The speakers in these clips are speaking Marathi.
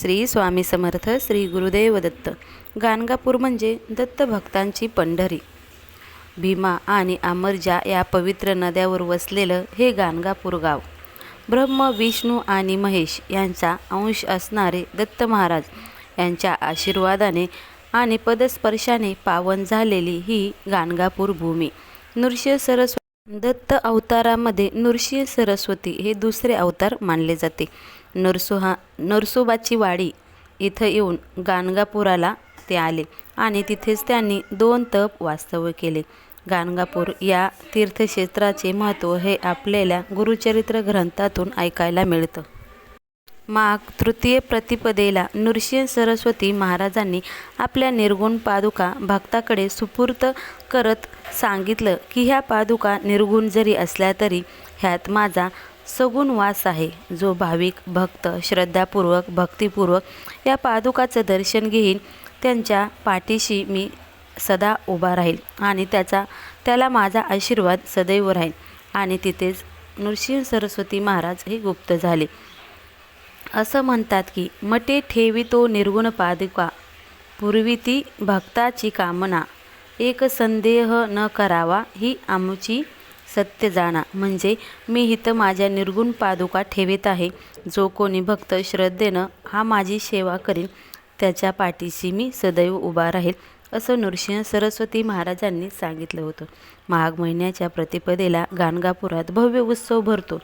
श्री स्वामी समर्थ श्री गुरुदेव दत्त. गाणगापूर म्हणजे दत्त भक्तांची पंढरी. भीमा आणि अमरजा या पवित्र नद्यावर वसलेलं हे गाणगापूर गाव. ब्रह्म विष्णू आणि महेश यांचा अंश असणारे दत्त महाराज यांच्या आशीर्वादाने आणि पदस्पर्शाने पावन झालेली ही गाणगापूर भूमी. नृसिंह सरस्वती दत्त अवतारामध्ये नृसिंह सरस्वती हे दुसरे अवतार मानले जाते. नरसोहा नरसोबाची वाडी इथं येऊन गाणगापुराला ते आले आणि तिथेच त्यांनी दोन तप वास्तव्य केले. गाणगापूर या तीर्थक्षेत्राचे महत्त्व हे आपल्याला गुरुचरित्र ग्रंथातून ऐकायला मिळतं. माघ तृतीय प्रतिपदेला नृसिंह सरस्वती महाराजांनी आपल्या निर्गुण पादुका भक्ताकडे सुपूर्त करत सांगितलं की ह्या पादुका निर्गुण जरी असल्या तरी ह्यात माझा सगुण वास आहे. जो भाविक भक्त श्रद्धापूर्वक भक्तिपूर्वक या पादुकाचं दर्शन घेईन त्यांच्या पाठीशी मी सदा उभा राहील आणि त्याचा त्याला माझा आशीर्वाद सदैव राहील. आणि तिथेच नृसिंह सरस्वती महाराज हे गुप्त झाले. असं म्हणतात की मटे ठेवी तो निर्गुण पादुका पूर्वी ती भक्ताची कामना. एक संदेह न करावा ही आमची सत्य जाणा. म्हणजे मी इथं माझ्या निर्गुण पादुका ठेवीत आहे. जो कोणी भक्त श्रद्धेनं हा माझी सेवा करील त्याच्या पाठीशी मी सदैव उभा राहील असं नृसिंह सरस्वती महाराजांनी सांगितलं होतं. माघ महिन्याच्या प्रतिपदेला गाणगापुरात भव्य उत्सव भरतो.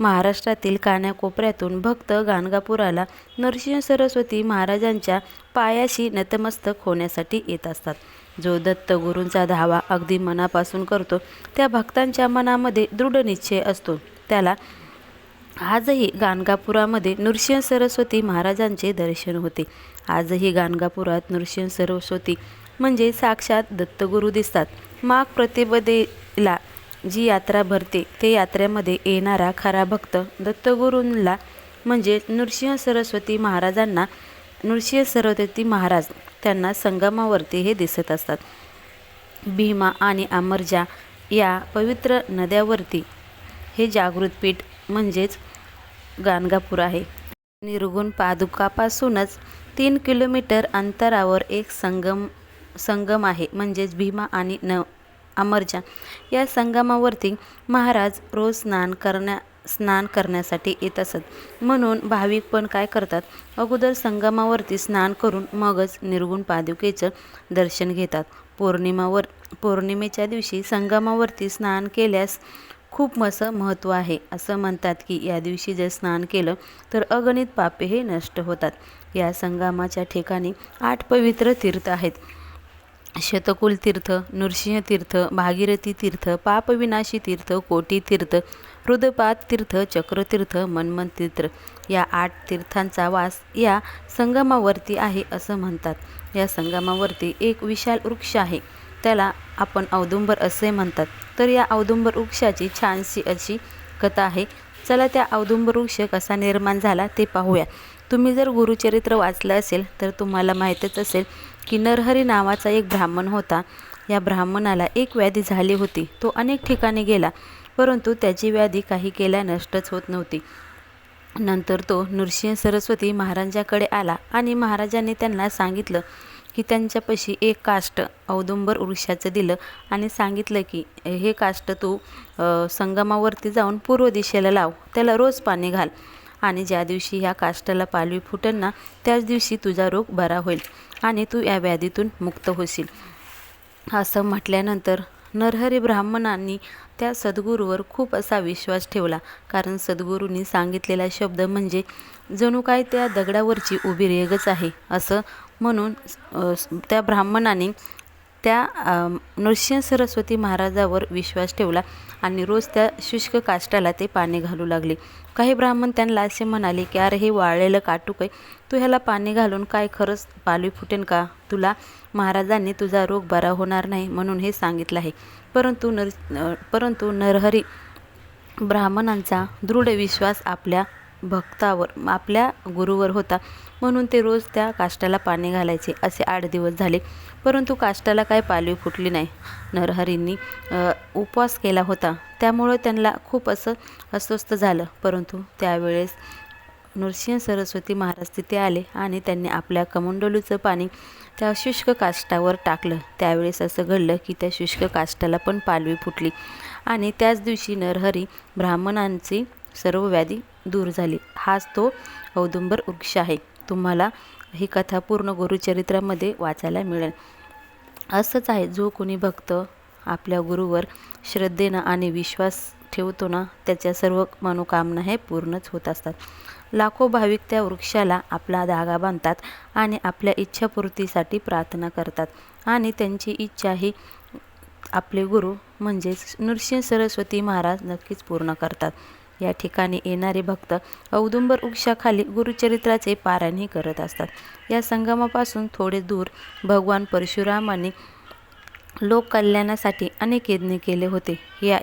महाराष्ट्रातील कानाकोपऱ्यातून भक्त गाणगापुराला नरसिंह सरस्वती महाराजांच्या पायाशी नतमस्तक होण्यासाठी येत असतात. जो दत्तगुरूंचा धावा अगदी मनापासून करतो त्या भक्तांच्या मनामध्ये दृढ निश्चय असतो. त्याला आजही गाणगापुरामध्ये नृसिंह सरस्वती महाराजांचे दर्शन होते. आजही गाणगापुरात नृसिंह सरस्वती म्हणजे साक्षात दत्तगुरू दिसतात. माघ प्रतिपदेला जी यात्रा भरते ते यात्रेमध्ये येणारा खरा भक्त दत्तगुरूंना म्हणजे नृसिंह सरस्वती महाराजांना नृसिंह सरस्वती महाराज त्यांना संगमावरती हे दिसत असतात. भीमा आणि अमरजा या पवित्र नद्यावरती हे जागृत पीठ म्हणजेच गाणगापूर आहे. निर्गुण पादुकापासूनच तीन किलोमीटर अंतरावर एक संगम संगम आहे. म्हणजेच भीमा आणि न अमरजा या संगमावरती महाराज रोज स्नान करण्या स्नान करण्यासाठी येत असत. म्हणून भाविक पण काय करतात? अगोदर संगमावरती स्नान करून मगच निर्गुण पादुकेचं दर्शन घेतात. पौर्णिमावर पौर्णिमेच्या दिवशी संगमावरती स्नान केल्यास खूप असं महत्त्व आहे असं म्हणतात की या दिवशी जर स्नान केलं तर अगणित पापे हे नष्ट होतात. या संगमाच्या ठिकाणी आठ पवित्र तीर्थ आहेत. शतकुल तीर्थ नृसिंह तीर्थ भागीरथी तीर्थ पापविनाशी तीर्थ कोटी तीर्थ हृदपाद तीर्थ चक्रतीर्थ मनमन तीर्थ या आठ तीर्थांचा वास या संगमावरती आहे असं म्हणतात. या संगमावरती एक विशाल वृक्ष आहे. त्याला आपण औदुंबर असे म्हणतात. तर या औदुंबर वृक्षाची छानशी अशी कथा आहे. चला त्या औदुंबर वृक्ष कसा निर्माण झाला ते पाहूया. तुम्ही जर गुरुचरित्र वाचलं असेल तर तुम्हाला माहीतच असेल की नरहरी नावाचा एक ब्राह्मण होता. या ब्राह्मणाला एक व्याधी झाली होती. तो अनेक ठिकाणी गेला. परंतु त्याची व्याधी काही केल्या नष्टच होत नव्हती. नंतर तो नृसिंह सरस्वती महाराजांकडे आला आणि महाराजांनी त्यांना सांगितलं की त्यांच्यापाशी एक काष्ट औदुंबर वृक्षाचं दिलं आणि सांगितलं की हे काष्ट तू संगमावरती जाऊन पूर्व दिशेला लाव त्याला रोज पाणी घाल आणि ज्या दिवशी ह्या काष्टाला पालवी फुटेल ना त्याच दिवशी तुझा रोग बरा होईल आणि तू या व्याधीतून मुक्त होशील. असं म्हटल्यानंतर नरहरी ब्राह्मणांनी त्या सद्गुरूवर खूप असा विश्वास ठेवला. कारण सद्गुरूंनी सांगितलेला शब्द म्हणजे जणू काय त्या दगडावरची उभी रेगच आहे असं म्हणून त्या ब्राह्मणाने त्या नृसिंह सरस्वती महाराजावर विश्वास ठेवला आणि रोज त्या शुष्क काष्टाला ते पाणी घालू लागले. काही ब्राह्मण त्यांना असे म्हणाले की अरे हे वाळलेलं काटूक आहे. तू ह्याला पाणी घालून काय खरंच पालवी फुटेन का? तुला महाराजांनी तुझा रोग बरा होणार नाही म्हणून हे सांगितलं आहे. परंतु नर परंतु नरहरी ब्राह्मणांचा दृढ विश्वास आपल्या भक्तावर आपल्या गुरुवर होता. म्हणून ते रोज त्या काष्टाला पाणी घालायचे असे आठ दिवस झाले. परंतु काष्टाला काय पालवी फुटली नाही. नरहरींनी उपवास केला होता. त्यामुळं त्यांना खूप असं अस्वस्थ झालं. परंतु त्यावेळेस नृसिंह सरस्वती महाराज तिथे आले आणि त्यांनी आपल्या कमंडलूचं पाणी त्या शुष्क काष्टावर टाकलं. त्यावेळेस असं घडलं की त्या शुष्क काष्टाला पण पालवी फुटली आणि त्याच दिवशी नरहरी ब्राह्मणांची सर्व व्याधी दूर झाली. हाच तो औदुंबर वृक्ष आहे. तुम्हाला ही कथा पूर्ण गुरुचरित्रामध्ये वाचायला मिळेल. असंच आहे जो कोणी भक्त आपल्या गुरुवर श्रद्धेनं आणि विश्वास ठेवतो ना त्याच्या सर्व मनोकामना हे पूर्णच होत असतात. लाखो भाविक त्या वृक्षाला आपला धागा बांधतात आणि आपल्या इच्छापूर्तीसाठी प्रार्थना करतात आणि त्यांची इच्छा ही आपले गुरु म्हणजेच नृसिंह सरस्वती महाराज नक्कीच पूर्ण करतात. या ठिकाणी येणारे भक्त औदुंबर वृक्षाखाली गुरुचरित्राचे पारायणही करत असतात. या संगमापासून थोडे दूर भगवान परशुरामाने लोककल्याणासाठी अनेक यज्ञ केले होते. या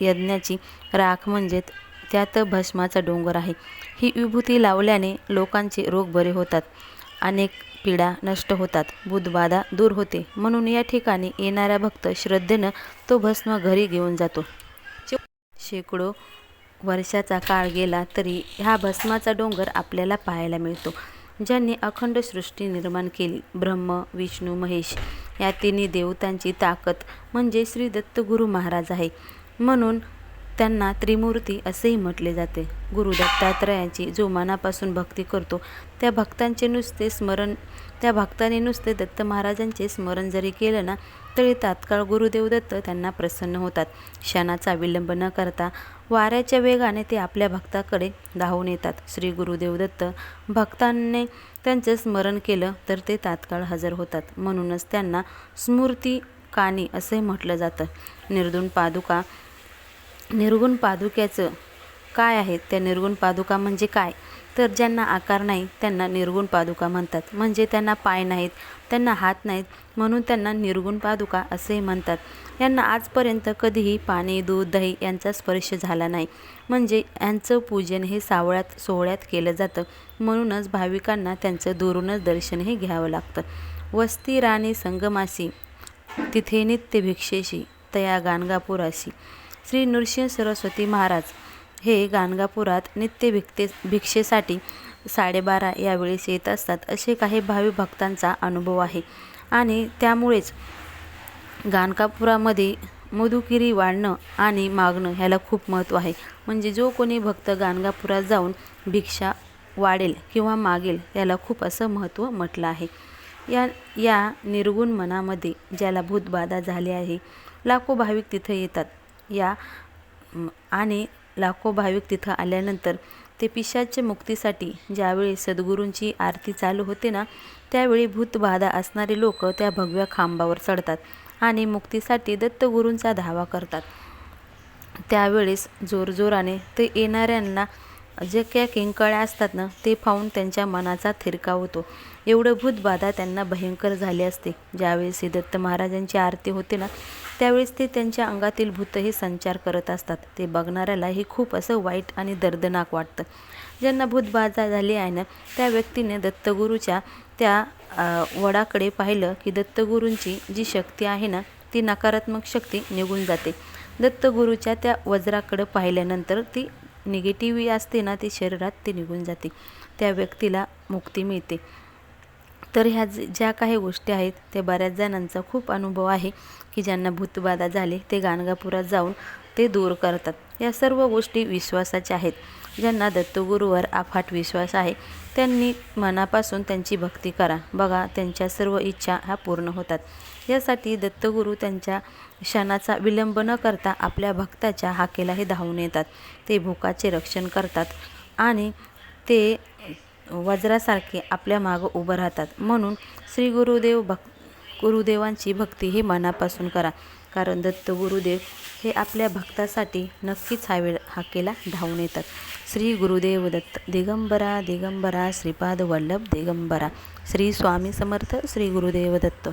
यज्ञाची राख म्हणजे त्यात भस्माचा डोंगर आहे. ही विभूती लावल्याने लोकांचे रोग बरे होतात. अनेक पीडा नष्ट होतात. बुधबाधा दूर होते. म्हणून या ठिकाणी येणारा भक्त श्रद्धेनं तो भस्म घरी घेऊन जातो. शेकडो वर्षाचा काळ गेला तरी ह्या भस्माचा डोंगर आपल्याला पाहायला मिळतो. ज्यांनी अखंड सृष्टी निर्माण केली ब्रह्म विष्णू महेश या तिन्ही देवतांची ताकद म्हणजे श्री दत्तगुरू महाराज आहे. म्हणून त्यांना त्रिमूर्ती असेही म्हटले जाते. गुरु दत्तात्रयाची जो मनापासून भक्ती करतो त्या भक्तांचे नुसते स्मरण त्या भक्ताने नुसते दत्त महाराजांचे स्मरण जरी केलं ना तरी तात्काळ गुरुदेव दत्त त्यांना प्रसन्न होतात. क्षणाचा विलंब न करता वाऱ्याच्या वेगाने ते आपल्या भक्ताकडे धावून येतात. श्री गुरुदेव दत्त भक्तांनी त्यांचं स्मरण केलं तर ते तात्काळ हजर होतात. म्हणूनच त्यांना स्मृती कानी असे म्हटलं जातं. निर्दुण पादुका निर्गुण पादुक्याचं काय आहे? त्या निर्गुण पादुका म्हणजे काय? तर ज्यांना आकार नाही त्यांना निर्गुण पादुका म्हणतात. म्हणजे त्यांना पाय नाहीत त्यांना हात नाहीत म्हणून त्यांना निर्गुण पादुका असेही म्हणतात. यांना आजपर्यंत कधीही पाणी दूध दही यांचा स्पर्श झाला नाही. म्हणजे यांचं पूजन हे सावळ्यात सोहळ्यात केलं जातं. म्हणूनच भाविकांना त्यांचं दुरूनच दर्शनही घ्यावं लागतं. वस्ती राणी संगमासी तिथे नित्य भिक्षेशी तया गाणगापुराशी. श्री नृसिंह सरस्वती महाराज हे गाणगापुरात नित्य भिक्ते भिक्षेसाठी साडेबारा यावेळेस येत असतात असे काही भावी भक्तांचा अनुभव आहे. आणि त्यामुळेच गाणगापुरामध्ये मधुकिरी वाढणं आणि मागणं ह्याला खूप महत्त्व आहे. म्हणजे जो कोणी भक्त गाणगापुरात जाऊन भिक्षा वाढेल किंवा मागेल याला खूप असं महत्त्व म्हटलं आहे. या या निर्गुण मनामध्ये ज्याला भूतबाधा झाली आहे लाखो भाविक तिथं येतात. या आणि लाखो भाविक तिथं आल्यानंतर ते पिशाच्या मुक्तीसाठी ज्यावेळी सद्गुरूंची आरती चालू होते ना त्यावेळी भूतबाधा असणारे लोक त्या भगव्या खांबावर चढतात आणि मुक्तीसाठी दत्तगुरूंचा धावा करतात. त्यावेळेस जोरजोराने ते येणाऱ्यांना जे काय किंकाळ्या असतात ना ते पाहून त्यांच्या मनाचा थिरका होतो. एवढं भूतबाधा त्यांना भयंकर झाले असते. ज्यावेळेस हे दत्त महाराजांची आरती होते ना त्यावेळेस ते त्यांच्या अंगातील भूत हे संचार करत असतात. ते बघणाऱ्याला हे खूप असं वाईट आणि दर्दनाक वाटतं. ज्यांना भूतबाधा झाली आहे ना त्या व्यक्तीने दत्तगुरूच्या त्या वडाकडे पाहिलं की दत्तगुरूंची जी शक्ती आहे ना ती नकारात्मक शक्ती निघून जाते. दत्तगुरूच्या त्या वज्राकडं पाहिल्यानंतर ती निगेटिव्ही असते ना ती शरीरात ती निघून जाते. त्या व्यक्तीला मुक्ती मिळते. तर ह्या ज्या काही गोष्टी आहेत ते बऱ्याच जणांचा खूप अनुभव आहे की ज्यांना भूतबाधा झाली ते गाणगापुरात जाऊन ते दूर करतात. या सर्व गोष्टी विश्वासाच्या आहेत. ज्यांना दत्तगुरूवर अफाट विश्वास आहे त्यांनी मनापासून त्यांची भक्ती करा. बघा त्यांच्या सर्व इच्छा ह्या पूर्ण होतात. यासाठी दत्तगुरू त्यांच्या क्षणाचा विलंब न करता आपल्या भक्ताच्या हाकेलाही धावून येतात. ते भोकाचे रक्षण करतात आणि ते वज्रासारखे आपल्या मागं उभं राहतात. म्हणून श्री गुरुदेव भक् गुरुदेवांची भक्ती ही मनापासून करा. कारण दत्त गुरुदेव हे आपल्या भक्तासाठी नक्कीच हा वेळ हाकेला धावून येतात. श्री गुरुदेव दत्त दिगंबरा दिगंबरा श्रीपाद वल्लभ दिगंबरा. श्री स्वामी समर्थ श्री गुरुदेव दत्त.